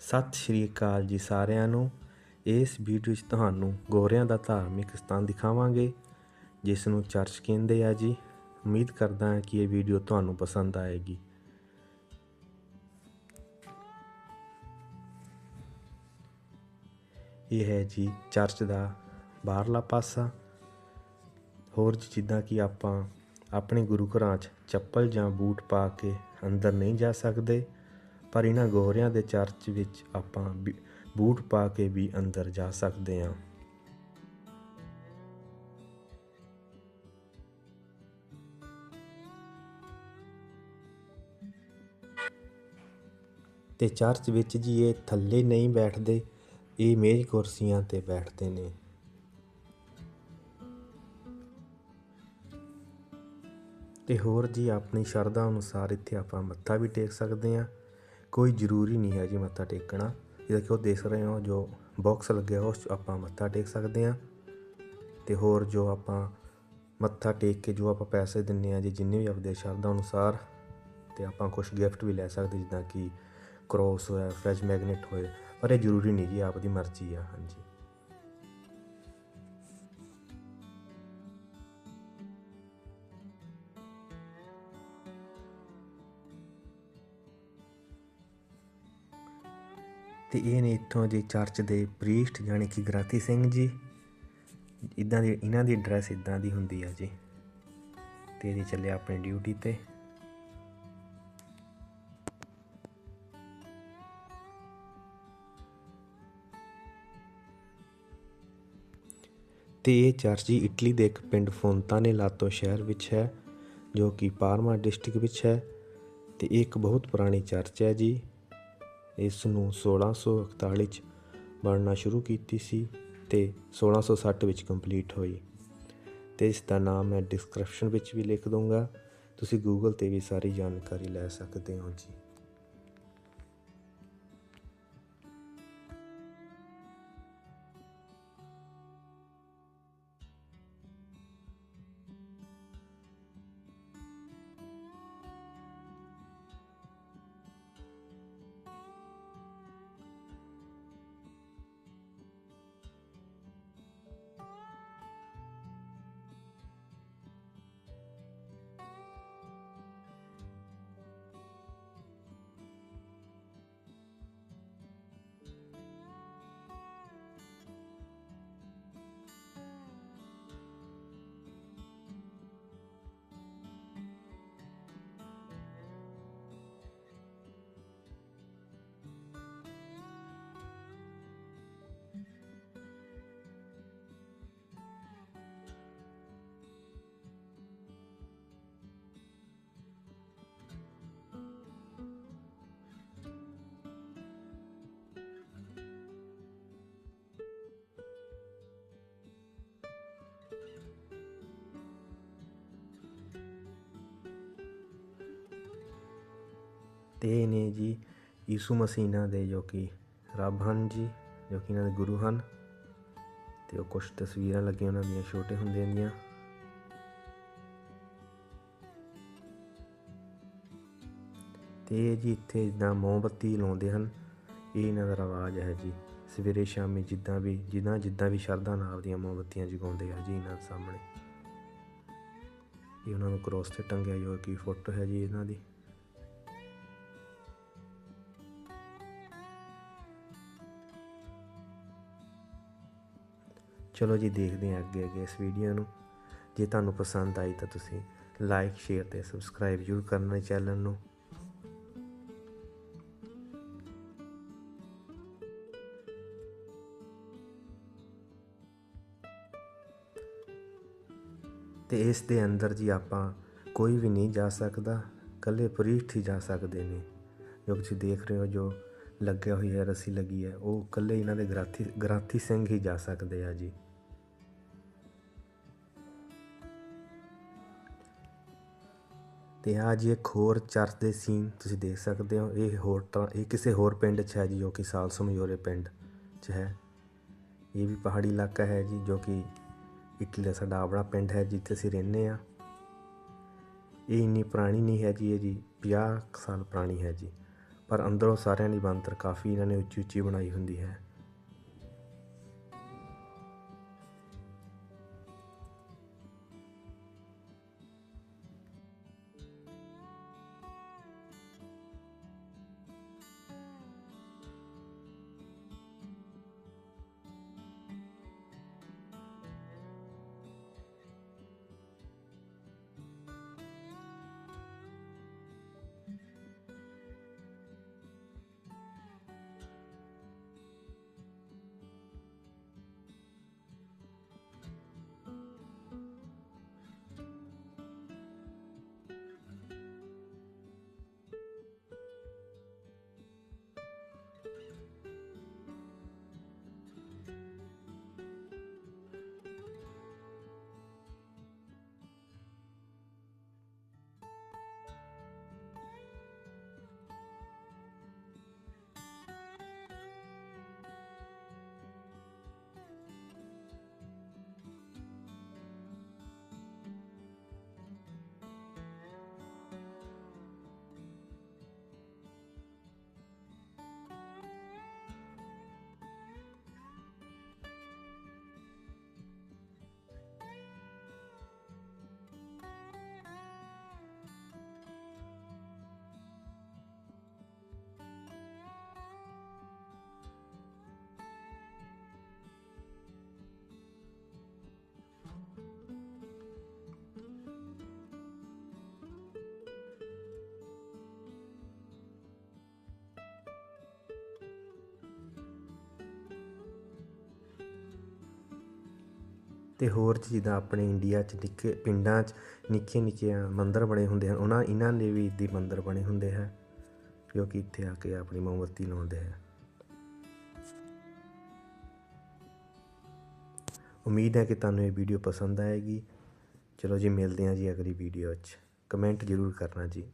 ਸਤਿ ਸ਼੍ਰੀ ਅਕਾਲ ਜੀ ਸਾਰਿਆਂ ਨੂੰ। ਇਸ ਵੀਡੀਓ ਵਿੱਚ ਤੁਹਾਨੂੰ ਗੋਰਿਆਂ ਦਾ ਧਾਰਮਿਕ ਸਥਾਨ ਦਿਖਾਵਾਂਗੇ, ਜਿਸ ਨੂੰ ਚਰਚ ਕਹਿੰਦੇ ਆ ਜੀ। ਉਮੀਦ ਕਰਦਾ ਹਾਂ ਕਿ ਇਹ ਵੀਡੀਓ ਤੁਹਾਨੂੰ ਪਸੰਦ ਆਏਗੀ। ਇਹ ਹੈ ਜੀ ਚਰਚ ਦਾ ਬਾਹਰਲਾ ਪਾਸਾ। ਹੋਰ ਜਿੱਦਾਂ ਕਿ ਆਪਾਂ ਆਪਣੇ ਗੁਰੂ ਘਰਾਂ 'ਚ ਚੱਪਲ ਜਾਂ ਬੂਟ ਪਾ ਕੇ ਅੰਦਰ ਨਹੀਂ ਜਾ ਸਕਦੇ ਪਰ ਇਹਨਾਂ ਗੋਰਿਆਂ ਦੇ ਚਰਚ ਵਿੱਚ ਆਪਾਂ ਬੂਟ ਪਾ ਕੇ ਵੀ ਅੰਦਰ ਜਾ ਸਕਦੇ ਹਾਂ। ਤੇ ਚਰਚ ਵਿੱਚ ਜੀ ਇਹ ਥੱਲੇ ਨਹੀਂ ਬੈਠਦੇ, ਇਹ ਮੇਜ਼ ਕੁਰਸੀਆਂ ਤੇ ਬੈਠਦੇ ਨੇ। ਤੇ ਹੋਰ ਜੀ ਆਪਣੀ ਸ਼ਰਧਾ ਅਨੁਸਾਰ ਇੱਥੇ ਆਪਾਂ ਮੱਥਾ ਵੀ ਟੇਕ ਸਕਦੇ ਹਾਂ। ਕੋਈ ਜ਼ਰੂਰੀ ਨਹੀਂ ਹੈ ਜੀ ਮੱਥਾ ਟੇਕਣਾ। ਜਿੱਦਾਂ ਕਿ ਉਹ ਦੇਖ ਰਹੇ ਹੋ, ਜੋ ਬਾਕਸ ਲੱਗਿਆ ਉਸ 'ਚ ਆਪਾਂ ਮੱਥਾ ਟੇਕ ਸਕਦੇ ਹਾਂ। ਤੇ ਹੋਰ ਜੋ ਆਪਾਂ ਮੱਥਾ ਟੇਕ ਕੇ ਜੋ ਆਪਾਂ ਪੈਸੇ ਦਿੰਨੇ ਆ ਜੀ, ਜਿੰਨੇ ਵੀ ਆਪਦੇ ਸ਼ਰਧਾ ਅਨੁਸਾਰ, ਤੇ ਆਪਾਂ ਕੁਝ ਗਿਫਟ ਵੀ ਲੈ ਸਕਦੇ ਜਿੱਦਾਂ ਕਿ ਕ੍ਰੋਸ ਹੋਇਆ ਫ੍ਰਿਜ ਮੈਗਨੇਟ ਹੋਏ, ਪਰ ਇਹ ਜ਼ਰੂਰੀ ਨਹੀਂ ਜੀ ਆਪਦੀ ਮਰਜ਼ੀ ਆ, ਹਾਂਜੀ। ਤੇ ਇਹ ਨੇ ਇੱਥੋਂ ਦੇ ਚਰਚ ਦੇ ਪ੍ਰੀਸਟ ਯਾਨੀ ਕਿ ਗ੍ਰਾਤੀ ਸਿੰਘ ਜੀ, ਇਦਾਂ ਦੀ, ਇਹਨਾਂ ਦੀ ਐਡਰੈਸ ਇਦਾਂ ਦੀ ਹੁੰਦੀ ਆ ਜੀ। ਤੇ ਇਹ ਚੱਲੇ ਆਪਣੀ ਡਿਊਟੀ ਤੇ। ਤੇ ਇਹ ਚਰਚ ਜੀ ਇਟਲੀ ਦੇ ਇੱਕ ਪਿੰਡ ਫੋਂਤਾਨੇ ਲਾਤੋ ਸ਼ਹਿਰ ਵਿੱਚ ਹੈ, ਜੋ ਕਿ ਪਾਰਮਾ ਡਿਸਟ੍ਰਿਕਟ ਵਿੱਚ ਹੈ। ਤੇ ਇਹ ਇੱਕ ਬਹੁਤ ਪੁਰਾਣੀ ਚਰਚ ਹੈ ਜੀ। ਇਸ ਨੂੰ 1641 ਚ ਬਣਨਾ ਸ਼ੁਰੂ ਕੀਤੀ ਸੀ ਤੇ 1660 ਵਿੱਚ ਕੰਪਲੀਟ ਹੋਈ। ਤੇ ਇਸ ਦਾ ਨਾਮ ਮੈਂ ਡਿਸਕ੍ਰਿਪਸ਼ਨ ਵਿੱਚ ਵੀ ਲਿਖ ਦੂੰਗਾ ਤੁਸੀਂ ਗੂਗਲ ਤੇ ਵੀ ਸਾਰੀ ਜਾਣਕਾਰੀ ਲੈ ਸਕਦੇ ਹੋ ਜੀ। ਤੇ ਇਹ ਨੇ ਜੀ ਯਿਸੂ ਮਸੀਨਾ ਦੇ ਜੋ ਕਿ ਰੱਬ ਹਨ ਜੀ, ਜੋ ਕਿ ਇਹਨਾਂ ਦੇ ਗੁਰੂ ਹਨ ਤੇ ਉਹ ਕੁਝ ਤਸਵੀਰਾਂ ਲੱਗੀਆਂ ਉਹਨਾਂ ਦੀਆਂ ਛੋਟੇ ਹੁੰਦੇ ਦੀਆਂ। ਤੇ ਇਹ ਜੀ ਇੱਥੇ ਜਿੱਦਾਂ ਮੋਮਬੱਤੀ ਲਾਉਂਦੇ ਹਨ, ਇਹ ਇਹਨਾਂ ਦਾ ਰਿਵਾਜ ਹੈ ਜੀ। ਸਵੇਰੇ ਸ਼ਾਮੀ ਜਿੱਦਾਂ ਵੀ, ਜਿੱਦਾਂ ਜਿੱਦਾਂ ਵੀ ਸ਼ਰਧਾ ਨਾਲ ਆਪਦੀਆਂ ਮੋਮਬੱਤੀਆਂ ਜਗਾਉਂਦੇ ਆ ਜੀ ਇਹਨਾਂ ਸਾਹਮਣੇ। ਇਹ ਉਹਨਾਂ ਨੂੰ ਕ੍ਰੋਸ ਤੇ ਟੰਗਿਆ ਜੋ ਕਿ ਫੋਟੋ ਹੈ ਜੀ ਇਹਨਾਂ ਦੀ। ਚਲੋ ਜੀ, ਦੇਖਦੇ ਹਾਂ ਅੱਗੇ ਅੱਗੇ ਇਸ ਵੀਡੀਓ ਨੂੰ। ਜੇ ਤੁਹਾਨੂੰ ਪਸੰਦ ਆਈ ਤਾਂ ਤੁਸੀਂ ਲਾਈਕ ਸ਼ੇਅਰ ਤੇ ਸਬਸਕ੍ਰਾਈਬ ਜ਼ਰੂਰ ਕਰਨਾ ਚੈਨਲ ਨੂੰ। ਤੇ ਇਸ ਦੇ ਅੰਦਰ ਜੀ ਆਪਾਂ ਕੋਈ ਵੀ ਨਹੀਂ ਜਾ ਸਕਦਾ ਕੱਲੇ ਪ੍ਰੀਸਟ ਹੀ ਜਾ ਸਕਦੇ ਨੇ। ਜੋ ਤੁਸੀਂ ਦੇਖ ਰਹੇ ਹੋ, ਜੋ ਲੱਗਿਆ ਹੋਈ ਹੈ ਰੱਸੀ ਲੱਗੀ ਹੈ, ਉਹ ਕੱਲੇ ਇਹਨਾਂ ਦੇ ਗ੍ਰਾਥੀ ਗ੍ਰਾਥੀ ਸਿੰਘ ਹੀ ਜਾ ਸਕਦੇ ਆ ਜੀ। ਤੇ ਆ ਜੀ ਇੱਕ ਹੋਰ ਚਰਚ ਦੇ ਸੀਨ ਤੁਸੀਂ ਦੇਖ ਸਕਦੇ ਹੋ। ਇਹ ਹੋਰ ਤਰ੍ਹਾਂ ਇਹ ਕਿਸੇ ਹੋਰ ਪਿੰਡ 'ਚ ਹੈ ਜੀ, ਜੋ ਕਿ ਸਾਲਸੋ ਮਯੋਰੇ ਪਿੰਡ 'ਚ ਹੈ। ਇਹ ਵੀ ਪਹਾੜੀ ਇਲਾਕਾ ਹੈ ਜੀ, ਜੋ ਕਿ ਇਟਲੀ ਦਾ ਸਾਡਾ ਆਪਣਾ ਪਿੰਡ ਹੈ, ਜਿੱਥੇ ਅਸੀਂ ਰਹਿੰਦੇ ਆ ਇਹ ਇੰਨੀ ਪੁਰਾਣੀ ਨਹੀਂ ਹੈ ਜੀ, ਇਹ ਜੀ 50 ਕੁ ਸਾਲ ਪੁਰਾਣੀ ਹੈ ਜੀ। ਪਰ ਅੰਦਰੋਂ ਸਾਰਿਆਂ ਦੀ ਬਣਤਰ ਕਾਫੀ ਇਹਨਾਂ ਨੇ ਉੱਚੀ ਉੱਚੀ ਬਣਾਈ ਹੁੰਦੀ ਹੈ। ਅਤੇ ਹੋਰ ਜਿੱਦਾਂ ਆਪਣੇ ਇੰਡੀਆ 'ਚ ਨਿੱਕੇ ਪਿੰਡਾਂ 'ਚ ਨਿੱਕੀਆਂ ਨਿੱਕੀਆਂ ਮੰਦਰ ਬਣੇ ਹੁੰਦੇ ਹਨ, ਉਹਨਾਂ ਇਹਨਾਂ ਲਈ ਵੀ ਇੱਦੀ ਮੰਦਰ ਬਣੇ ਹੁੰਦੇ ਹੈ, ਜੋ ਕਿ ਇੱਥੇ ਆ ਕੇ ਆਪਣੀ ਮੋਮਬੱਤੀ ਲਾਉਂਦੇ ਹੈ। ਉਮੀਦ ਹੈ ਕਿ ਤੁਹਾਨੂੰ ਇਹ ਵੀਡੀਓ ਪਸੰਦ ਆਏਗੀ। ਚਲੋ ਜੀ, ਮਿਲਦੇ ਹਾਂ ਜੀ ਅਗਲੀ ਵੀਡੀਓ 'ਚ। ਕਮੈਂਟ ਜ਼ਰੂਰ ਕਰਨਾ ਜੀ।